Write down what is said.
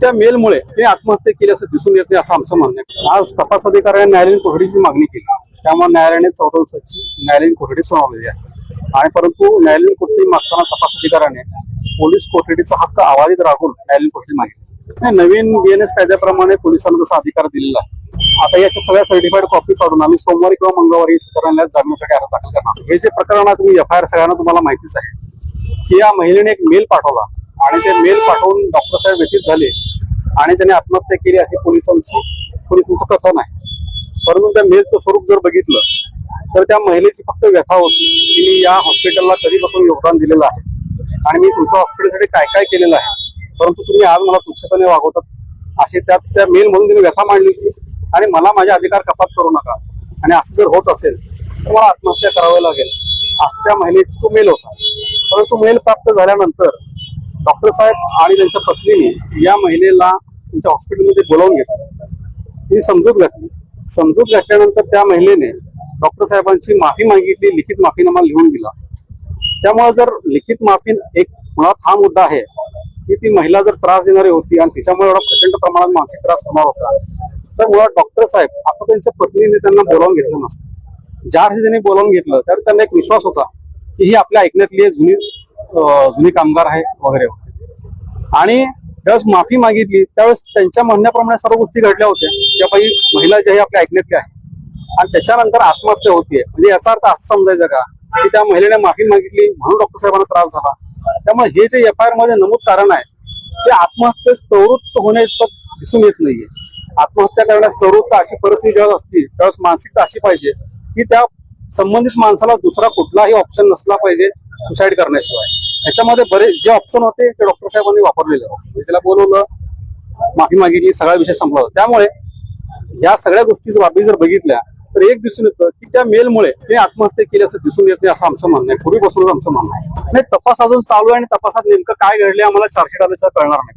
त्या मेलमुळे ते आत्महत्या केली असं दिसून येत असं आमचं म्हणणं आहे. आज तपास अधिकाऱ्याने न्यायालयीन कोठडीची मागणी केली. त्यामुळे न्यायालयाने चौदा दिवसाची न्यायालयीन कोठडी सुनावलेली आहे. आणि परंतु न्यायालयीन कोठडी मागताना तपास अधिकाऱ्याने पोलीस कोठडीचा हक्क आवाजीत राखून न्यायालयीन कोठडी मागितली. नवीन बीएनएस कायद्याप्रमाणे पोलिसांना जसा अधिकार दिलेला आहे. आता याच्या सगळ्या सर्टिफाईड कॉपी काढून आम्ही सोमवारी किंवा मंगळवारी करण्यात जामिनासाठी अर्ज दाखल करणार हे जे प्रकरण आहे तुम्ही एफ आय आर सगळ्यांना तुम्हाला माहितीच आहे. की या महिलेने एक मेल पाठवला. आणि ते मेल पाठवून डॉक्टर साहेब व्यतीत झाले आणि त्याने आत्महत्या केली अशी पोलिसांची पोलिसांचं कथन आहे. परंतु त्या मेलचं स्वरूप जर बघितलं तर त्या महिलेची फक्त व्यथा होती की मी या हॉस्पिटलला कधीपासून योगदान दिलेलं आहे आणि मी तुमच्या हॉस्पिटलसाठी काय काय केलेलं आहे. परंतु तुम्ही आज मला तुच्छतेने वागवतात अशी त्यात त्या मेल म्हणून तिने व्यथा मांडली होती आणि मला माझे अधिकार कपात करू नका. आणि असं जर होत असेल तर मला आत्महत्या करावी लागेल. असं त्या महिलेची तो मेल होता. परंतु मेल प्राप्त झाल्यानंतर डॉक्टर साहेब आणि त्यांच्या पत्नीने या महिलेला त्यांच्या हॉस्पिटलमध्ये बोलावून घेतलं ती समजूत घातली समजूत घातल्यानंतर त्या महिलेने डॉक्टर साहेबांची माफी मागितली लिखित माफीनामा लिहून दिला. त्यामुळे जर लिखित माफी एक मुळात हा मुद्दा आहे की ती महिला जर त्रास देणारी होती आणि तिच्यामुळे एवढा प्रचंड प्रमाणात मानसिक त्रास होणार होता तर मुळात डॉक्टर साहेब आता त्यांच्या पत्नीने त्यांना बोलावून घेतलं नसतं. ज्या अर्थी त्यांनी बोलावून घेतलं त्यावर त्यांना एक विश्वास होता की ही आपल्या ऐकण्यातली जुनी जुनी कामगार आहे वगैरे वगैरे. आणि ज्यावेळेस माफी मागितली त्यावेळेस त्यांच्या म्हणण्याप्रमाणे सर्व गोष्टी घडल्या होत्या. त्या बाई महिला ज्या ही आपल्या ऐकण्यातल्या आहे आणि त्याच्यानंतर आत्महत्या होतीये. म्हणजे याचा अर्थ असं समजायचं का? की त्या महिलेने माफी मागितली म्हणून डॉक्टर साहेबांना त्रास झाला. त्यामुळे हे जे एफ आय आरमध्ये नमूद कारण आहे ते आत्महत्येस प्रवृत्त होणे इतकं दिसून येत नाहीये. आत्महत्या करण्यास प्रवृत्त अशी परिस्थिती ज्यावेळेस असती त्यावेळेस मानसिकता अशी पाहिजे की त्या संबंधित माणसाला दुसरा कुठलाही ऑप्शन नसला पाहिजे सुसाईड करण्याशिवाय. याच्यामध्ये बरेच जे ऑप्शन होते ते डॉक्टर साहेबांनी वापरलेले होते. म्हणजे त्याला बोलवलं. माफी मागितली सगळा विषय संपला होता. त्यामुळे या सगळ्या गोष्टी बाबी जर बघितल्या तर एक दिसून येतं की त्या मेलमुळे ते आत्महत्या केली असं दिसून येत नाही असं आमचं म्हणणं आहे. पूर्वीपासूनच आमचं म्हणणं आहे. नाही तपास अजून चालू आहे आणि तपासात नेमकं काय घडले आम्हाला चार्जशीट आल्याचं कळणार नाही.